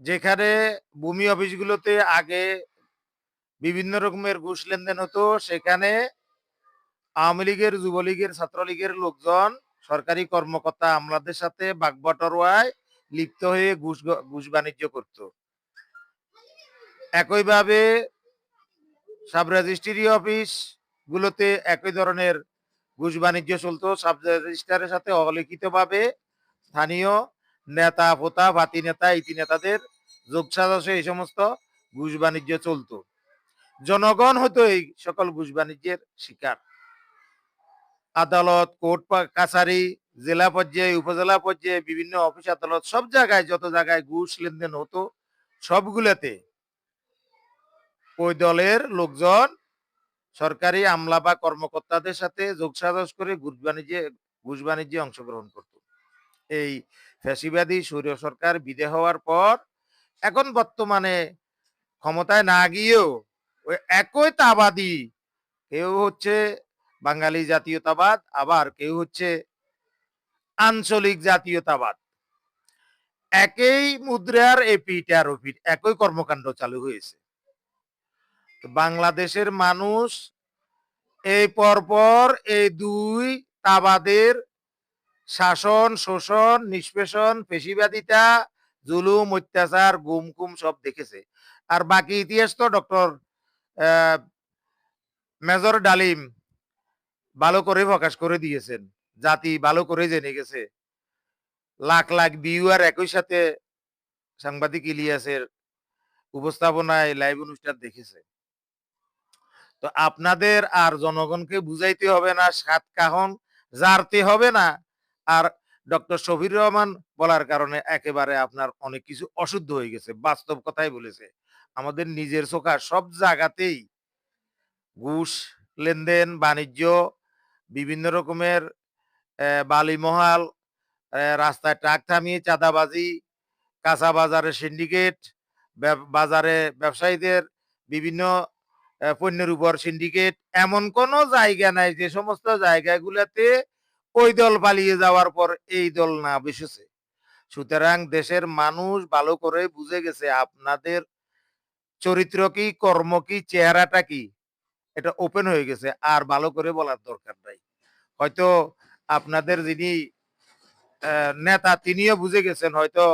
যেখানে ভূমি অফিসগুলোতে আগে বিভিন্ন রকমের ঘুষ লেনদেন হতো, সেখানে আওয়ামী লীগের, যুবলীগের, ছাত্রলীগের লোকজন সরকারি কর্মকর্তা আমলাদের সাথে বাগবটরওয়ায় লিপ্ত হয়ে ঘুষ ঘুষ বাণিজ্য করত। একইভাবে সাব রেজিস্ট্রি অফিস গুলোতে একই ধরনের ঘুষ বাণিজ্য চলতো। সাব রেজিস্ট্রারের সাথে অলিখিতভাবে স্থানীয় নেতা ফোতা ভাতি নেতা, ইতি নেতাদের যোগ সাজসে এই সমস্ত ঘুষ বাণিজ্য চলতো। জনগণ হতো এই সকল ঘুষ বাণিজ্যের শিকার। আদালত, কোর্ট কাছারি, জেলা পর্যায়ে, উপজেলা পর্যায়ে, বিভিন্ন অফিস, আদালত, সব জায়গায়, যত জায়গায় ঘুষ লেনদেন হতো, সবগুলোতে ওই দলের লোকজন সরকারি আমলা বা কর্মকর্তাদের সাথে যোগসাজস করে ঘুষ বাণিজ্যে ঘুষ বাণিজ্যে অংশগ্রহণ করত। এই ফ্যাসিবাদী সৌর সরকার বিদে হওয়ার পর এখন বর্তমানে ক্ষমতায় না গিয়েও ওই একই তাবাদি, কেউ হচ্ছে বাঙালি জাতীয়তাবাদ, আবার কেউ হচ্ছে আঞ্চলিক জাতীয়তাবাদ। একই মুদ্রার এপিট আর ওপিট একই কর্মকাণ্ড চালু হয়েছে। বাংলাদেশের মানুষ এই পরপর এই দুই তাবাদের শাসন, শোষণ, নিষ্পেষণ, পেশিবাদিতা, জুলুম, অত্যাচার গুম কুম সব দেখেছে। আর বাকি ইতিহাস তো ডক্টর মেজর ডালিম ভালো করে প্রকাশ করে দিয়েছেন। জাতি ভালো করে জেনে গেছে। লাখ লাখ ভিউয়ার একই সাথে সাংবাদিক ইলিয়াসের উপস্থাপনায় লাইভ অনুষ্ঠান দেখেছে। তো আপনাদের আর জনগণকে বুঝাইতে হবে না, সাত কাহন জারতে হবে না আর ডক্টর শফির রহমান বলার কারণে একেবারে আপনার অনেক কিছু অশুদ্ধ হয়ে গেছে, বাস্তব কথাই বলেছে। আমাদের নিজের চোখা সব জায়গাতেই ঘুষ, লেনদেন, বাণিজ্য, বিভিন্ন রকমের বালিমহাল রাস্তায় ট্রাক থামিয়ে চাঁদাবাজি, কাঁচা বাজারে সিন্ডিকেট বাজারে ব্যবসায়ীদের বিভিন্ন পণ্যের উপর সিন্ডিকেট এমন কোনো জায়গা নাই যে সমস্ত জায়গাগুলোতে ওই দল পালিয়ে যাওয়ার পর এই দল না বসেছে। সুতরাং দেশের মানুষ ভালো করে বুঝে গেছে আপনাদের চরিত্র কি, কর্ম কি, চেহারাটা কি, এটা ওপেন হয়ে গেছে, আর ভালো করে বলার দরকার নাই। হয়তো আপনাদের যিনি নেতা তিনিও বুঝে গেছেন, হয়তো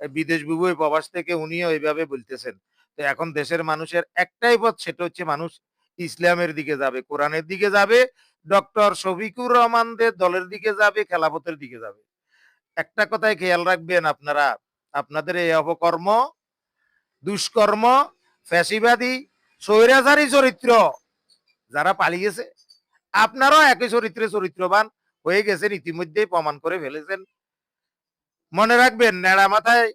বিদেশ বিভূয় প্রবাস থেকে উনিও এইভাবে বলতেছেন। তো এখন দেশের মানুষের একটাই পথ, সেটা হচ্ছে মানুষ ইসলামের দিকে যাবে, কোরআনের দিকে যাবে ডক্টর শফিকুর রহমানদের দলের দিকে যাবে খেলাফতের দিকে যাবে। একটা কথাই খেয়াল রাখবেন আপনারা, আপনাদের এই অপকর্ম, দুষ্কর্ম, ফ্যাসিবাদী, স্বৈরাচারী চরিত্র যারা পালিয়েছে, আপনারাও একই চরিত্রে চরিত্রবান হয়ে গেছেন, ইতিমধ্যেই প্রমাণ করে ফেলেছেন। মনে রাখবেন নেড়া মাথায়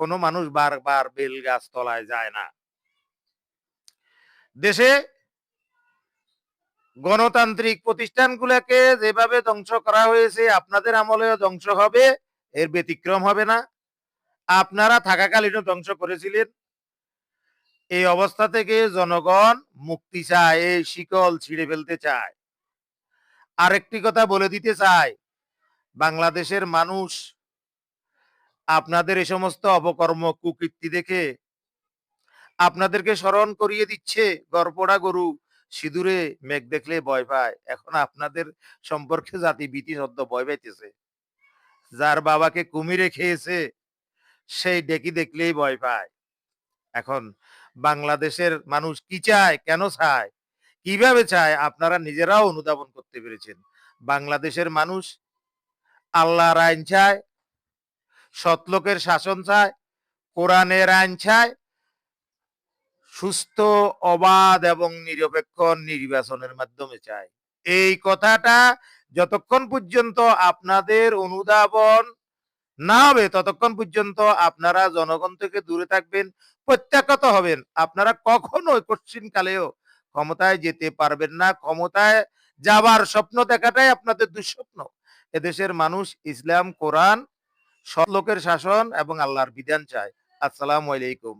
কোনো মানুষ বারবার বেল গাছ তলায় যায় না। দেশে গণতান্ত্রিক প্রতিষ্ঠানগুলোকে যেভাবে ধ্বংস করা হয়েছে, আপনাদের আমলেও ধ্বংস হবে, এর ব্যতিক্রম হবে না। আপনারা থাকাকালীনও ধ্বংস করেছিলেন। এই অবস্থা থেকে জনগণ মুক্তি চায়, এই শিকল ছিঁড়ে ফেলতে চায়। আরেকটি কথা বলে দিতে চাই, বাংলাদেশের মানুষ আপনাদের এই সমস্ত অপকর্ম, কুকীর্তি দেখে আপনাদেরকে স্মরণ করিয়ে দিচ্ছে, গড়পড়া গরু সিঁদুরে মেঘ দেখলে ভয় পায়। এখন আপনাদের সম্পর্কে জাতি ভীতি সদ্য ভয় পাইতেছে। যার বাবাকে কুমিরে খেয়েছে, সেই ডেকি দেখলেই ভয় পায়। এখন বাংলাদেশের মানুষ কি চায়, কেন চায়, কীভাবে চায়, আপনারা নিজেরাও অনুধাবন করতে পেরেছেন। বাংলাদেশের মানুষ আল্লাহর আইন চায়, সৎলোকের শাসন চায়, কোরআনের আইন চায় সুস্থ, অবাধ এবং নিরপেক্ষ নির্বাচনের মাধ্যমে চায় এই কথাটা যতক্ষণ পর্যন্ত আপনাদের অনুধাবন না হবে, ততক্ষণ পর্যন্ত আপনারা জনগণ থেকে দূরে থাকবেন, প্রত্যাখ্যাত হবেন। আপনারা কখনো কঠিন কালেও ক্ষমতায় যেতে পারবেন না। ক্ষমতায় যাবার স্বপ্ন দেখাটাই আপনাদের দুঃস্বপ্ন। এদেশের মানুষ ইসলাম, কোরআন, সৎ লোকের শাসন এবং আল্লাহর বিধান চায়। আসসালামু আলাইকুম।